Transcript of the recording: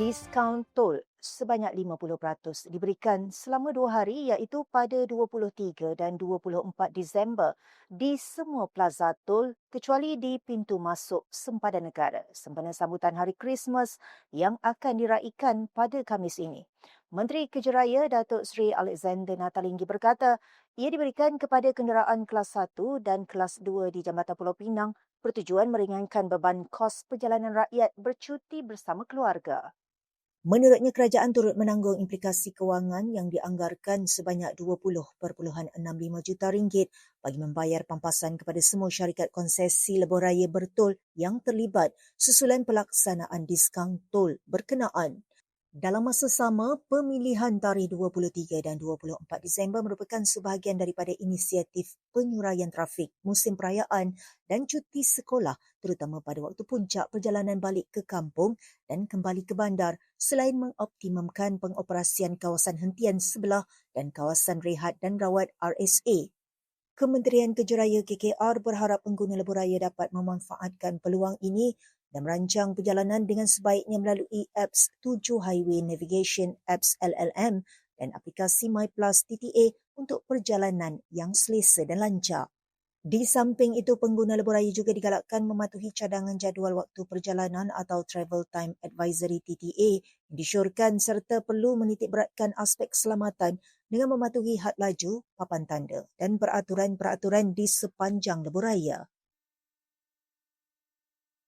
Diskaun tol sebanyak 50% diberikan selama dua hari iaitu pada 23 dan 24 Disember di semua plaza tol kecuali di pintu masuk sempadan negara sempena sambutan Hari Krismas yang akan diraikan pada Khamis ini. Menteri Kejeraya Datuk Seri Alexander Natalinggi berkata ia diberikan kepada kenderaan kelas 1 dan kelas 2 di Jambatan Pulau Pinang bertujuan meringankan beban kos perjalanan rakyat bercuti bersama keluarga. Menurutnya, kerajaan turut menanggung implikasi kewangan yang dianggarkan sebanyak 20.65 juta ringgit bagi membayar pampasan kepada semua syarikat konsesi lebuh raya bertol yang terlibat susulan pelaksanaan diskaun tol berkenaan. Dalam masa sama, pemilihan tarikh 23 dan 24 Disember merupakan sebahagian daripada inisiatif penyuraian trafik musim perayaan dan cuti sekolah terutama pada waktu puncak perjalanan balik ke kampung dan kembali ke bandar selain mengoptimumkan pengoperasian kawasan hentian sebelah dan kawasan rehat dan rawat RSA. Kementerian Kejeraya KKR berharap pengguna lebuh raya dapat memanfaatkan peluang ini dan merancang perjalanan dengan sebaiknya melalui apps 7 Highway Navigation Apps LLM dan aplikasi MyPlus TTA untuk perjalanan yang selesa dan lancar. Di samping itu, pengguna lebuh raya juga digalakkan mematuhi cadangan jadual waktu perjalanan atau Travel Time Advisory TTA yang disyorkan serta perlu menitikberatkan aspek keselamatan dengan mematuhi had laju, papan tanda dan peraturan-peraturan di sepanjang lebuh raya.